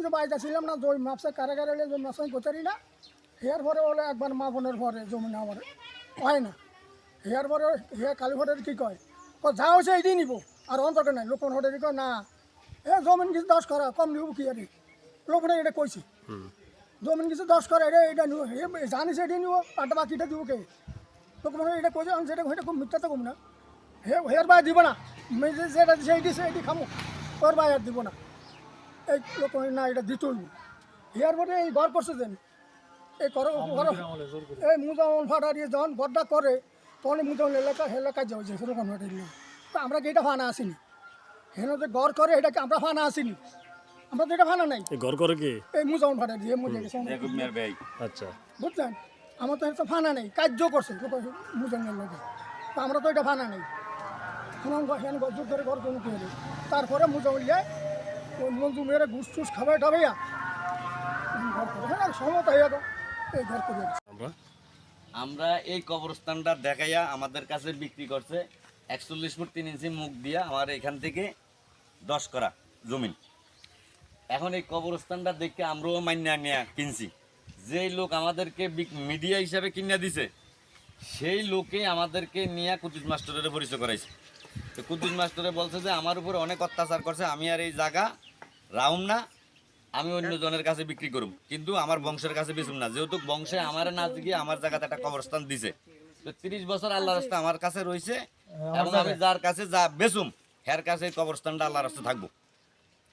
আমি তো বাড়িতে ছিলাম না জমি মাপসা কারাগারে এলে জমি মাপসাই করতে না। হেয়ার পরে বলে একবার মাপনের পরে জমি না আমার হয় না। হেয়ার পরে হেয়ার কালী ভোটের কী কয়? ক যা হয়েছে এই দিয়ে নিব। আর অন্তর্ক নাই। লোকন ভোটের কয় না। এ জমিন কিছু দশ করা কম নিব কি আরে লোকনে এটা কইছি। জমিন কিছু দশ করা এটা এটা নিব। জানিস এটা নিব আর বাকিটা দিব কে? লোক মনে হয় এটা কইছে আমি সেটা এটা খুব মিথ্যা তো কম না। হে হেয়ার বাই দিব না। যেটা সেইটি খামো। ওর বাই আর দিব না। এই লোক না এটা দিতই হেয়ার পরে এই ঘর করছে দেন এই করো করো। এই মুজামল ফাটারিয়ে যখন গড্ডা করে তখন মুজামল এলাকা এলাকায় যাওয়া যায় সেরকম তো আমরা কি এটা ফানা আসিনি? হেন যে গড় করে এটাকে আমরা ফানা আসিনি। আমরা তো এটা ফানা নাই। ঘর করে কি? এই মুজামল ফাটারি এ মজা গেছে আচ্ছা। বুঝলেন আমার তো এটা ফানা নেই কার্য করছে মুজামের লোকে। তো আমরা তো এটা ফানা নেই। হেন গজুর ধরে ঘর কোনো তারপরে মুজামিল যায় মঞ্জু মেয়েরা ঘুষ টুস খাবাই টাবাইয়া ঘর করে হ্যাঁ সমত হইয়া তো। এই ঘর করে আমরা? আমরা এই কবরস্থানটা দেখাইয়া আমাদের কাছে বিক্রি করছে একচল্লিশ ফুট তিন ইঞ্চি মুখ দিয়া আমার এখান থেকে দশ করা জমিন। এখন এই কবরস্থানটা দেখে আমরাও মান্যা নিয়ে কিনছি। যেই লোক আমাদেরকে মিডিয়া হিসাবে কিনে দিছে সেই লোকে আমাদেরকে নিয়ে কুতুজ মাস্টারের পরিচয় করাইছে। তো কুতুজ মাস্টারে বলছে যে আমার উপরে অনেক অত্যাচার করছে আমি আর এই জায়গা রাউম না আমি অন্য জনের কাছে বিক্রি করুম। কিন্তু আমার বংশের কাছে বেচুম না। যেহেতু বংশে আমার না গিয়ে আমার জায়গাতে একটা কবরস্থান দিছে। তো তিরিশ বছর আল্লাহ রাস্তা আমার কাছে রয়েছে এবং আমি যার কাছে যা বেচুম হের কাছে এই কবরস্থানটা আল্লাহ রাস্তা থাকব।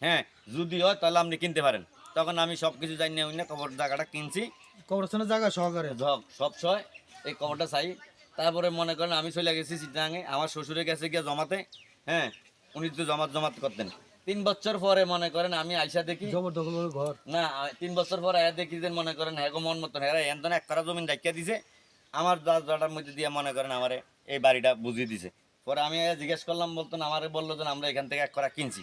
হ্যাঁ যদি হয় তাহলে আপনি কিনতে পারেন। তখন আমি সব কিছু জানি না কবর জায়গাটা কিনছি। কবরস্থানের জায়গা সহকারে? সব ছয় এই কবরটা চাই। তারপরে মনে করেন আমি চলে গেছি চিটাঙে আমার শ্বশুরে গেছে গিয়ে জমাতে। হ্যাঁ উনি তো জমাত জমাত করতেন। তিন বছর পরে মনে করেন আমি আইসা দেখি ঘর। না তিন বছর পরে আয়া দেখি যে মনে করেন হ্যাঁ মন মতন হ্যাঁ এন এক করা জমিন ডাকিয়া দিছে। আমার দাদাটার মধ্যে দিয়ে মনে করেন আমারে এই বাড়িটা বুঝিয়ে দিছে। পরে আমি আয়া জিজ্ঞেস করলাম বলতেন আমারে বলল যে আমরা এখান থেকে এক করা কিনছি।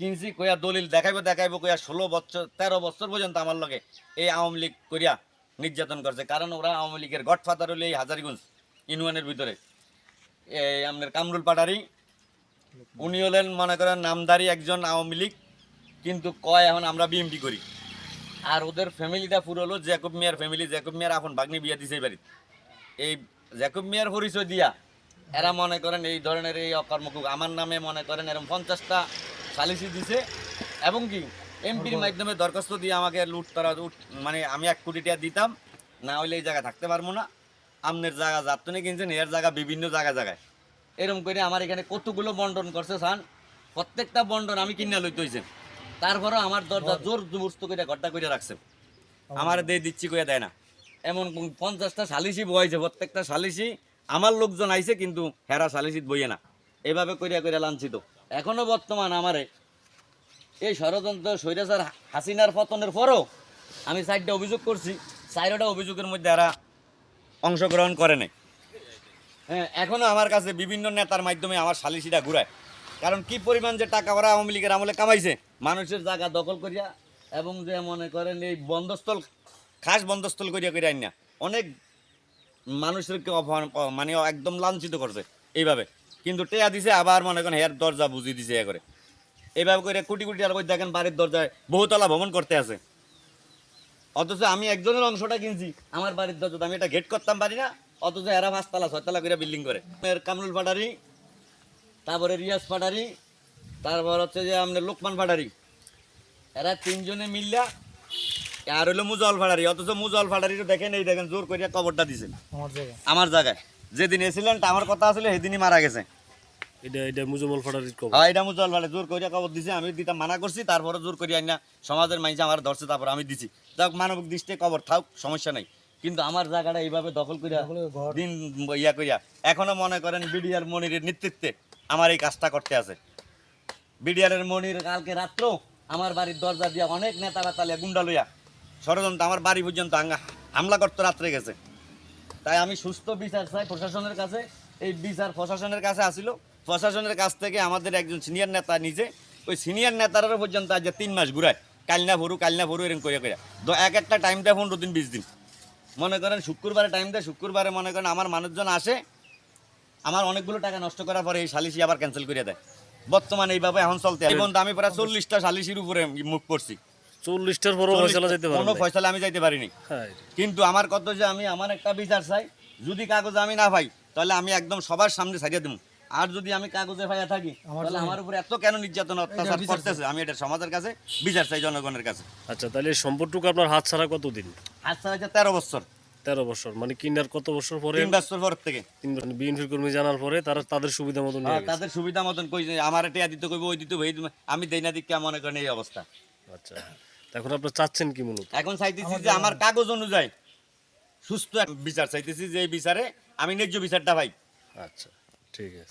কিনছি কইয়া দলিল দেখাইবো দেখাইবো কইয়া ষোলো বছর তেরো বছর পর্যন্ত আমার লগে এই আওয়ামী লীগ করিয়া নির্যাতন করছে। কারণ ওরা আওয়ামী লীগের গডফাদার হলো এই হাজারিগঞ্জ ইউনিয়নের ভিতরে। এই আপনার কামরুল পাটারি উনি হলেন মনে করেন নামদারি একজন আওয়ামী লীগ কিন্তু কয় এখন আমরা বিএমপি করি। আর ওদের ফ্যামিলিটা পুরো হলো জ্যাকব মিয়ার ফ্যামিলি। জ্যাকব মিয়ার এখন ভাগ্নি বিয়া দিছে বাড়িতে। এই জ্যাকব মিয়ার পরিচয় দিয়া এরা মনে করেন এই ধরনের এই অকর্মকুক আমার নামে মনে করেন এরকম পঞ্চাশটা সালিসি দিছে। এবং কি এমপির মাধ্যমে দরখাস্ত দিয়ে আমাকে লুট তারা উঠ মানে আমি এক কোটি টাকা দিতাম। না হলে এই জায়গায় থাকতে পারব না। আমনের জায়গা যাত্তনে কিনছেন এর জায়গা বিভিন্ন জায়গায় জায়গায়। এরকম করে আমার এখানে কতগুলো বন্টন করছে সান? প্রত্যেকটা বন্টন আমি কিনে লইতে হয়েছে তারপরেও আমার দরজা জোর জবরস্ত করে ঘরটা করে রাখছে। আমার দিয়ে দিচ্ছি করে দেয় না। এমন পঞ্চাশটা সালিশি বইছে প্রত্যেকটা সালিশি আমার লোকজন আইছে কিন্তু হেরা সালিশিত বইয়ে না। এভাবে করিয়া করিয়া লাঞ্ছিত। এখনও বর্তমান আমারে এই ষড়যন্ত্র স্বৈরাচার হাসিনার পতনের পরও আমি চারটা অভিযোগ করছি চারটা অভিযোগের মধ্যে এরা অংশগ্রহণ করে নাই। হ্যাঁ এখনও আমার কাছে বিভিন্ন নেতার মাধ্যমে আমার সালিসিটা ঘুরায়। কারণ কি পরিমাণ যে টাকা ওরা আওয়ামী লীগের আমলে কামাইছে, মানুষের জায়গা দখল করিয়া এবং যে মনে করেন এই বন্ধস্থল খাস বন্ধস্থল করিয়া করিয়া আইনা অনেক মানুষেরকে মানে একদম লাঞ্ছিত করছে এইভাবে। কিন্তু টেয়া দিছে, আবার মনে করেন হেয়ার দরজা বুঝিয়ে দিছে এ করে। এইভাবে করে কোটি কোটি টাকা দেখেন বাড়ির দরজায় বহুতলা ভ্রমণ করতে আছে। অথচ আমি একজনের অংশটা কিনছি, আমার বাড়ির দরজা, আমি এটা গেট করতাম, পারি না। অথচ এরা পাঁচতলা ছয়তলা করে বিল্ডিং করে। এর কামরুল পাটারি তারপরে রিয়াজ পাটারি তারপর হচ্ছে যে আপনার লোকমান পাটারি। এরা তিনজনে মিললা আর হলো মুজল ফাড়ারি অথচ মুজল ফাড়ারিও দেখেন এই দেখেন জোর করিয়া কবরটা দিছে আমার জায়গা আমার জায়গায়। যেদিন এসিলেন আমার কথা আসলে সেদিনই মারা গেছে। এটা এটা মুজমল ফাটারির কবর। হ্যাঁ এটা মুজল ফাড়ে জোর করিয়া কবর দিছে আমি দিতে মানা করছি তারপরে জোর করিয়া আইনা সমাজের মাইনছে আমার ধরছে তারপর আমি দিছি। যাক মানবিক দৃষ্টি কবর থাক সমস্যা নাই। কিন্তু আমার জায়গাটা এইভাবে দখল করিয়া দিন ইয়া করিয়া। এখনও মনে করেন বিডিআর মনিরের নেতৃত্বে আমার এই কাজটা করতে আছে। বিডিআরের মনির কালকে রাত্র আমার বাড়ির দরজা দিয়া অনেক নেতারা তালিয়া গুন্ডা লইয়া ষড়যন্ত্র আমার বাড়ি পর্যন্ত হাঙ্গা- হামলা করতে রাত্রে গেছে। তাই আমি সুস্থ বিচার চাই প্রশাসনের কাছে। এই বিচার প্রশাসনের কাছে আসিল। প্রশাসনের কাছ থেকে আমাদের একজন সিনিয়র নেতা নিজে ওই সিনিয়র নেতারা পর্যন্ত আজ যে তিন মাস ঘুরায়। কালনা ভরু কালনা ভরু এরকম করে করে তো এক একটা টাইম দেয় পনেরো দিন বিশ দিন। মনে করেন শুক্রবারে টাইম দেয় শুক্রবারে মনে করেন আমার মানুষজন আসে আমার অনেকগুলো টাকা নষ্ট করার পরে এই সালিসি আবার ক্যান্সেল করে দেয়। বর্তমানে এইভাবে এখন চলতে এবং আমি প্রায় চল্লিশটা সালিসির উপরে মুখ করছি। চল্লিশটার পরও ফয়সালা যেতে পারি কোনো ফয়সালা আমি যাইতে পারিনি। হ্যাঁ। কিন্তু আমার কত যে আমি আমার একটা বিচার চাই। যদি কাগজ আমি না পাই তাহলে আমি একদম সবার সামনে ছাড়িয়ে দেবো আর যদি আমি কাগজে পাইয়া থাকি তাহলে আমার উপরে এত কেন নির্যাতন অত্যাচার করতেছে? আমি এটা সমাজের কাছে বিচার চাই জনগণের কাছে। আচ্ছা তাহলে এই সম্পদটুকু আপনার হাত ছাড়া কতদিন? আচ্ছা হচ্ছে তেরো বছর। তেরো বছর মানে কিনার কত বছর পরে? তিন বছর পর থেকে। বিএনপির কর্মী জানার পরে তারা তাদের সুবিধা মতো নিয়ে হ্যাঁ। তাদের সুবিধা মতন কই আমার টিয়া দিতে কইব ওই দিতে দিতে। আমি দেই না দিক মনে করেন এই অবস্থা। আচ্ছা এখন আপনার চাচ্ছেন কি মূলত? এখন চাইতেছি যে আমার কাগজ অনুযায়ী সুস্থ এক বিচার চাইতেছি যে এই বিচারে আমি ন্যায্য বিচারটা পাই। আচ্ছা ঠিক আছে।